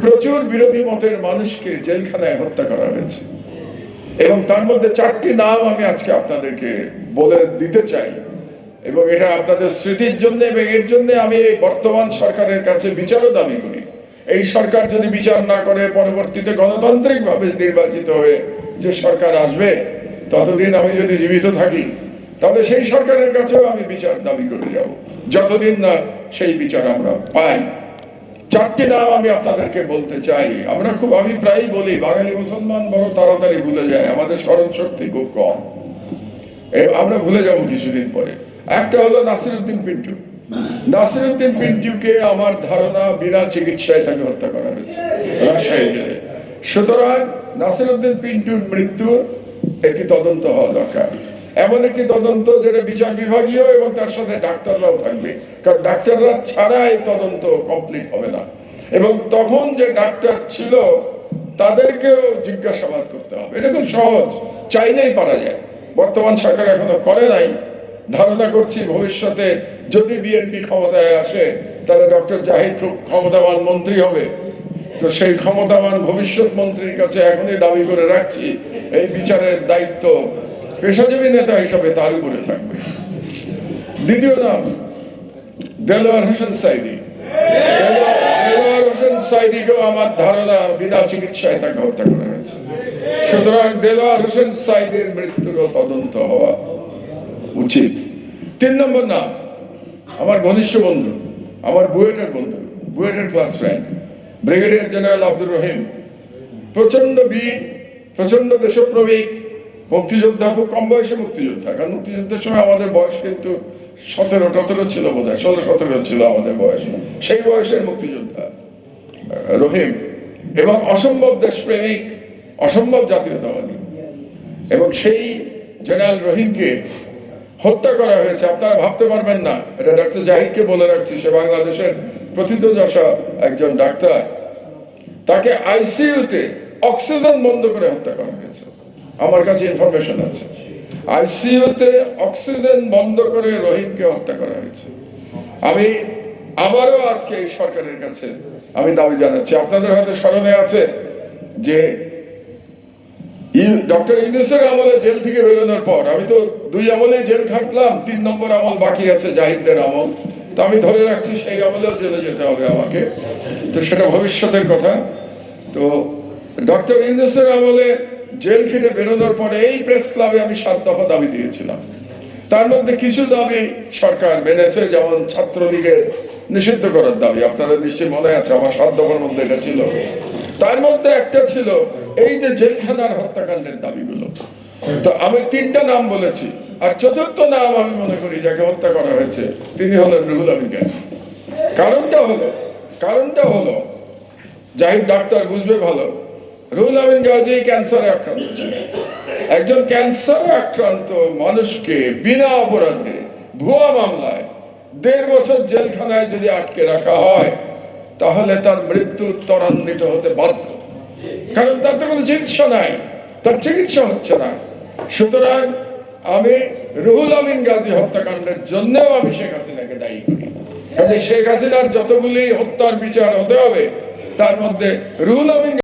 প্রচুর বিরোধী মতের মানুষকে জেলখানায় হত্যা করা হয়েছে। এবং তার মধ্যে চারটি নাম আমি আজকে আপনাদেরকে বলে দিতে চাই। এবং এটা আপনাদের স্মৃতির জন্য এবং এর জন্য আমি এই বর্তমান সরকারের কাছে বিচারও দাবি করি। এই সরকার যদি বিচার না করে, পরবর্তীতে গণতান্ত্রিক ভাবে নির্বাচিত হয়ে যে সরকার আসবে, ততদিন আমি যদি জীবিত থাকি, তাহলে সেই সরকারের কাছেও আমি বিচার দাবি করে যাব। যতদিন না সেই বিচার আমরা পাই। চারটি নাম আমি আপনাদেরকে বলতে চাই। আমরা খুব, আমি প্রায়ই বলি, বাঙালি মুসলমান বড় তাড়াতাড়ি ভুলে যায়, আমাদের স্মরণ শক্তি খুব কম। আমরা ভুলে যাব কিছুদিন পরে। একটা হলো নাসিরুদ্দিন পিন্টু। নাসিরুদ্দিন পিন্টুকে আমার ধারণা বিনা চিকিৎসায় তাকে হত্যা করা হয়েছে রাজশাহী জেলে সুতরাং নাসিরুদ্দিন পিন্টুর মৃত্যু একটি তদন্ত হওয়া দরকার। এমন একটি তদন্ত যেটা বিচার বিভাগীয় এবং তার সাথে ডাক্তাররাও থাকবে। কারণ ডাক্তাররা ছাড়া এই তদন্ত কমপ্লিট হবে না। এবং তখন যে ডাক্তার ছিল, তাদেরকেও জিজ্ঞাসাবাদ করতে হবে। এটা খুব সহজ। চাইলেই পারা যায়। বর্তমান সরকার এখনও করে নাই। ধারণা করছি ভবিষ্যতে যদি বিএনপি ক্ষমতায় আসে, তাহলে ডক্টর জাহিদ খুব ক্ষমতাবান মন্ত্রী হবে। তো সেই ক্ষমতাবান ভবিষ্যৎ মন্ত্রীর কাছে এখনই দাবি করে রাখছি, এই বিচারের দায়িত্ব পেশাজীবী নেতা হিসাবে তার উপরে থাকবে। দ্বিতীয় নাম, দেলোয়ার হোসেন সাইদি। দেলোয়ার- হোসেন সাইদিকেও আমার ধারণা বিনা চিকিৎসায় তাকে হত্যা করা হয়েছে। সুতরাং দেলোয়ার হোসেন সাইদের মৃত্যুরও তদন্ত হওয়া উচিত। তিন নম্বর নাম, আমার ঘনিষ্ঠ বন্ধু, আমার বুয়েটের বন্ধু, বুয়েটের class friend brigadier general Abdur Rahim. প্রচণ্ড বীর প্রচণ্ড দেশপ্রমিক মুক্তিযোদ্ধা খুব কম বয়সে মুক্তিযোদ্ধা, কারণ মুক্তিযুদ্ধের সময় আমাদের বয়স কিন্তু সতেরো সতেরো ছিল বোধ হয় ষোলো, সতেরো ছিল আমাদের বয়স। সেই বয়সের মুক্তিযোদ্ধা, রহিম এবং অসম্ভব দেশপ্রেমিক, অসম্ভব জাতীয়তাবাদী। এবং সেই জেনারেল রহিমকে হত্যা করা হয়েছে, আপনারা ভাবতে পারবেন না। এটা ডাক্তার জাহিদকে বলে রাখছি, সে বাংলাদেশের প্রথিতযশা একজন ডাক্তার। তাকে আইসিইউতে অক্সিজেন বন্ধ করে হত্যা করা হয়েছে। আমার কাছে ইনফরমেশন আছে। আইসিইউতে অক্সিজেন বন্ধ করে রহিমকে হত্যা করা হয়েছে। আমি আবারও আজকে এই সরকারের কাছে আমি দাবি জানাচ্ছি। আপনাদের হয়তো স্মরণে আছে যে ডক্টর ইউনুসের আমলে জেল থেকে বেরোনোর পর আমি তো দুই আমলে জেল খাটলাম, তিন নম্বর আমল বাকি আছে জাহিদদের আমল। তো আমি ধরে রাখছি সেই আমলেও জেলে যেতে হবে আমাকে। তো সেটা ভবিষ্যতের কথা। তো ডক্টর ইউনুসের আমলে জেল থেকে বেরোনোর পরে এই প্রেস ক্লাবে আমি সাত দফা দাবি দিয়েছিলাম। তার মধ্যে কিছু দাবি সরকার মেনেছে, যেমন ছাত্রলীগের নিষিদ্ধ করার দাবি। আপনাদের নিশ্চয়ই মনে আছে, আমার সাত দফার মধ্যে এটা ছিল। তার মধ্যে একটা ছিল, এই যে জেলখানার হত্যাকাণ্ডের দাবিগুলো। তো আমি তিনটা নাম বলেছি, আর চতুর্থ নাম আমি মনে করি, যাকে হত্যা করা হয়েছে, তিনি হলেন রুহুল আমিন গাজী কারণটা হলো কারণটা হলো, জাহিদ ডাক্তার বুঝবে ভালো গাজী ক্যান্সারে আক্রান্ত। একজন আক্রান্ত মানুষকে বিনা অপরাধে ভুয়া মামলায় দেড় বছর জেলখানায় যদি আটকে রাখা হয়, তাহলে তার মৃত্যু ত্বরান্বিত হতে বাধ্য। কারণ তার তো কোনো চিকিৎসা নাই, তার চিকিৎসা হচ্ছে না। সুতরাং আমি রুহুল আমিন গাজী হত্যাকাণ্ডের জন্যও আমি শেখ হাসিনাকে দায়ী করি। কাজে শেখ হাসিনার যতগুলি হত্যার বিচার হতে হবে, তার মধ্যে রুহুল আমিন